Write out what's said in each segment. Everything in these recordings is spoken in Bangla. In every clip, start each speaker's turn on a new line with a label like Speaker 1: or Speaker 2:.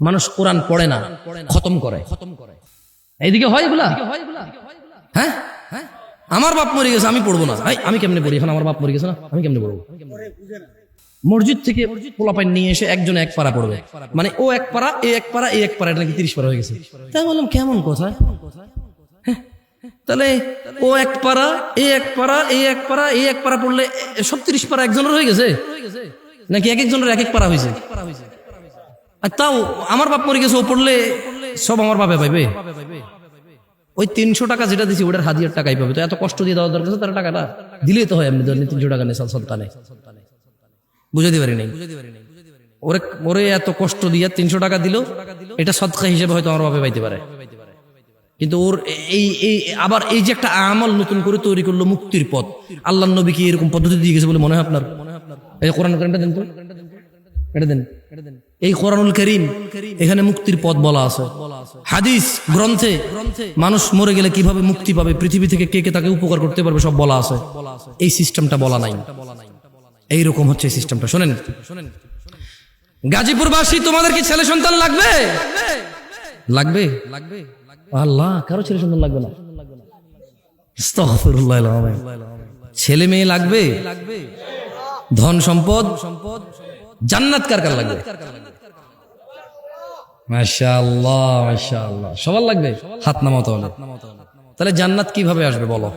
Speaker 1: মানুষ কোরআন পড়ে না খতম করে। এইদিকে হয় এগুলা? হ্যাঁ? আমার বাপ মরে গেছে আমি পড়ব না। আমি কেমনে পড়ি? এখন আমার বাপ মরে গেছে না আমি কেমনে পড়ব? মসজিদ থেকে পোলাপাইন নিয়ে এসে একজন এক পারা পড়বে। মানে ও এক পারা এ এক পারা এ এক পারা এটা নাকি তিরিশ পারা হয়ে গেছে। তাই বললাম কেমন কথা? হ্যাঁ, তাহলে ও এক পারা এ এক পারা এ এক পারা এ এক পারা পড়লে সব তিরিশ পারা একজনের হয়ে গেছে? নাকি এক একজনের এক এক পারা হয়েছে? তাও আমার বাপ মরে গেছে, ও পড়লে সব আমার বাপে পাইবে। ওই তিনশো টাকা যেটা দিছি, ওটার হাদিয়ার টাকাই পাবে। তো এত কষ্ট দিয়ে দেওয়ার দরকার তার টাকাটা? দিলেই তো হয় এমনি ধরেন তিনশো টাকা নেই সন্তানে বুঝাতে পারি নাই? ওরে ওরে এত কষ্ট দিয়ে তিনশো টাকা দিল, এটা সৎকা হিসেবে হয়তো আমার বাপে পাইতে পারে। কিন্তু ওর এই এই, আবার এই যে একটা আমল নতুন করে তৈরি করল মুক্তির পথ আল্লাহ নবী কি এরকম পদ্ধতি দিয়ে গেছে বলে মনে হয় আপনার? এই কোরআন কারিমটা দেন তো। এটা দেন। এই কোরআনুল করিম এখানে মুক্তির পথ বলা আছে। হাদিস, গ্রন্থে মানুষ মরে গেলে কীভাবে মুক্তি পাবে, পৃথিবী থেকে কে কে তাকে উপকার করতে পারবে, সব বলা আছে। এই সিস্টেমটা বলা নাই। এইরকম হচ্ছে এই সিস্টেমটা। শোনেন, গাজীপুরবাসী, তোমাদের কি ছেলে সন্তান লাগবে? লাগবে? লাগবে আল্লাহ, কারও ছেলে সন্তান লাগবে না। ছেলে মেয়ে লাগবে? ধন সম্পদ সম্পদ? জান্নাত কার কার লাগবে? মাশাআল্লাহ মাশাআল্লাহ। সবার লাগবে? হাত নামাও তাহলে। তাহলে জান্নাত কীভাবে আসবে বলো?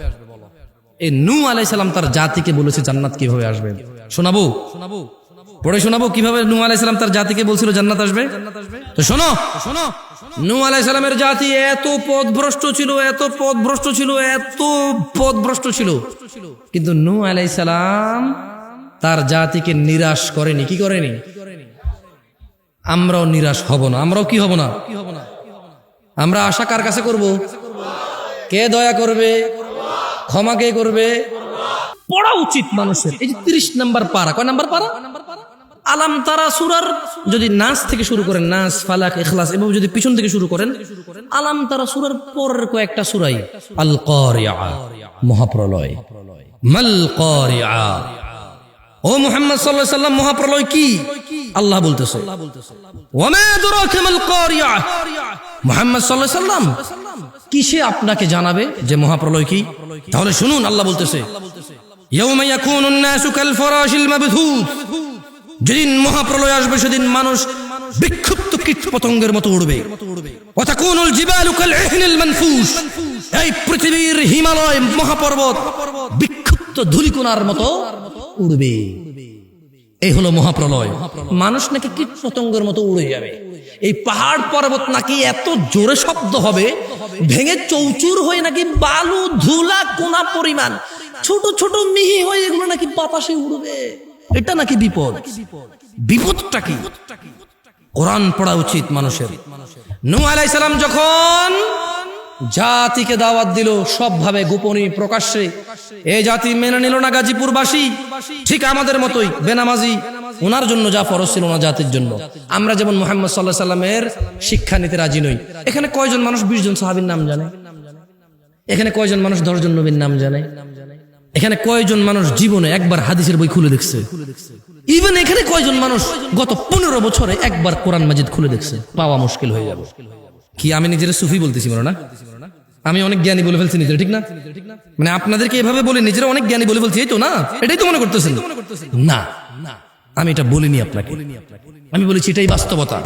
Speaker 1: এই নূ আলাই সালাম তার জাতিকে বলেছে জান্নাত কীভাবে আসবে? শোনাবো? শোনাবো পড়ে শোনাবো কীভাবে নূ আলাই সালাম তার জাতিকে বলছিল জান্নাত আসবে? তো শোনো শোনো নূ আলাই সালামের জাতি এত পথভ্রষ্ট ছিল, এত পথভ্রষ্ট ছিল, এত পথভ্রষ্ট ছিল। কিন্তু নূ আলাই সালাম তার জাতিকে নিরাশ করেনি। কি করেনি? আমরাও নিরাশ হব না। আমরাও কি হব না? আমরা আশা কার কাছে করব? কে দয়া করবে? ক্ষমা কে করবে? পড়া উচিত মানুষের। এই যে তিরিশ নাম্বার পারা কয় নাম্বার পারা আলাম তারা সুরার যদি নাচ থেকে শুরু করেন, নাচ, ফালাক এখলাস এভাবে যদি পিছন থেকে শুরু করেন, আলাম তারা সুরার পরের কয়েকটা সুরাই আল করিয়া মহাপ্রলয়। মাল করিয়া ও মুহাম্মদ আলাইহি সাল্লাম, মহাপ্রলয় কি? আল্লাহ বলতেছে মুহাম্মদ সাল্লাম, কিসে আপনাকে জানাবে যে মহাপ্রলয় কি? তাহলে শুনুন, আল্লাহ বলতেছে যেদিন মহাপ্রলয় আসবে, সেদিন মানুষ বিক্ষুব্ধ কীট পতঙ্গের মতো উড়বে। এই পৃথিবীর হিমালয় মহাপর্বত বিক্ষুব্ধ ধুলিকোনার মতো উড়বে। এই হলো মহাপ্রলয়। মানুষ নাকি কীট পতঙ্গের মতো উড়ে যাবে। এই পাহাড় পর্বত নাকি এত জোরে শব্দ হবে, ভেঙে চৌচুর হয়ে নাকি বালু, ধুলা, কোনা পরিমাণ, ছোট ছোট মিহি হয়ে এগুলো নাকি বাতাসে উড়বে। এটা নাকি বিপদ। বিপদটা কি? কোরআন পড়া উচিত মানুষের। নূ আলাইহিস সালাম যখন জাতিকে দাওয়াত দিল সবভাবে গোপনী, প্রকাশ্যে। এই জাতি মেনে নিল না গাজীপুরবাসী। ঠিক আমাদের মতোই বেনামাজি। ওনার জন্য যা ফরজ ছিল না জাতির জন্য। আমরা যেমন মোহাম্মদ সাল্লাহ সাল্লামের শিক্ষা নিতে রাজি নই। এখানে কয়জন মানুষ বিশ জন সাহাবীর নাম জানে? এখানে কয়জন মানুষ দশজন নবীর নাম জানে? এখানে কয়জন মানুষ জীবনে একবার হাদিসের বই খুলে দেখছে? ইভেন এখানে কয়জন মানুষ গত পনেরো বছরে একবার কোরআন মাজিদ খুলে দেখছে? পাওয়া মুশকিল হয়ে যাবে। কি আমি নিজের সুফি বলতেছি বলো না আমি অনেক জ্ঞানী বলে ফেলছি নিজের, ঠিক না? মানে আপনাদেরকে এভাবে বলে নিজেরা অনেক জ্ঞানী বলে ফেলছি, এই তো না? এটাই তো মনে করতেছেন। না, আমি এটা বলিনি আপনাকে। আমি বলেছি এটাই বাস্তবতা।